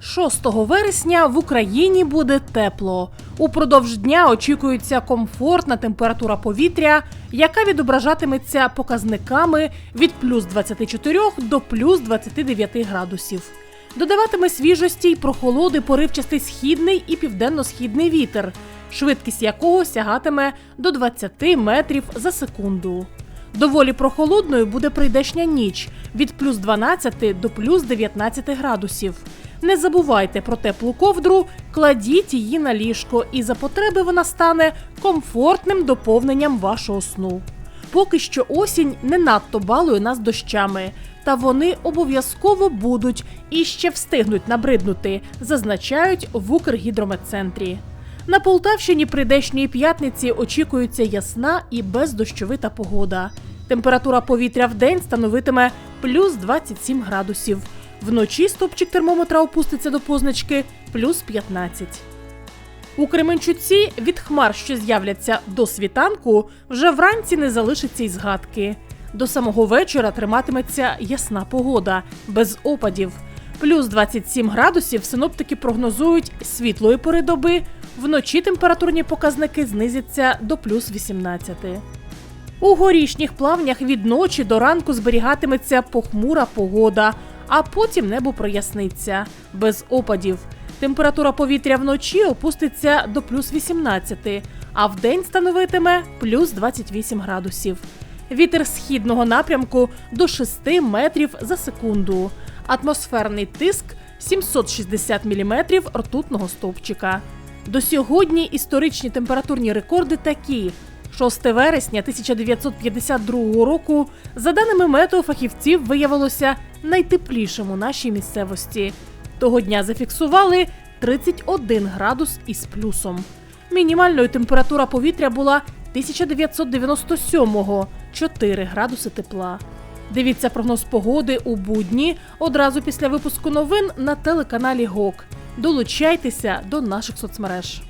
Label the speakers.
Speaker 1: 6 вересня в Україні буде тепло. Упродовж дня очікується комфортна температура повітря, яка відображатиметься показниками від плюс 24 до плюс 29 градусів. Додаватиме свіжості й прохолоди поривчастий східний і південно-східний вітер, швидкість якого сягатиме до 20 метрів за секунду. Доволі прохолодною буде прийдешня ніч від плюс 12 до плюс 19 градусів. Не забувайте про теплу ковдру, кладіть її на ліжко, і за потреби вона стане комфортним доповненням вашого сну. Поки що осінь не надто балує нас дощами, та вони обов'язково будуть і ще встигнуть набриднути, зазначають в Укргідрометцентрі. На Полтавщині прийдешньої п'ятниці очікується ясна і бездощовита погода. Температура повітря в день становитиме плюс 27 градусів. Вночі стопчик термометра опуститься до позначки плюс 15. У Кременчуці від хмар, що з'являться до світанку, вже вранці не залишиться й згадки. До самого вечора триматиметься ясна погода, без опадів. Плюс 27 градусів синоптики прогнозують світлої пори доби. Вночі температурні показники знизяться до плюс 18. У горішніх плавнях від ночі до ранку зберігатиметься похмура погода, а потім небо проясниться без опадів. Температура повітря вночі опуститься до плюс 18, а вдень становитиме плюс 28 градусів. Вітер східного напрямку до 6 метрів за секунду. Атмосферний тиск 760 міліметрів ртутного стовпчика. До сьогодні історичні температурні рекорди такі: 6 вересня 1952 року, за даними метеофахівців, виявилося найтеплішим у нашій місцевості. Того дня зафіксували 31 градус із плюсом. Мінімальною температура повітря була 1997-го 4 градуси тепла. Дивіться прогноз погоди у будні одразу після випуску новин на телеканалі ГОК. Долучайтеся до наших соцмереж.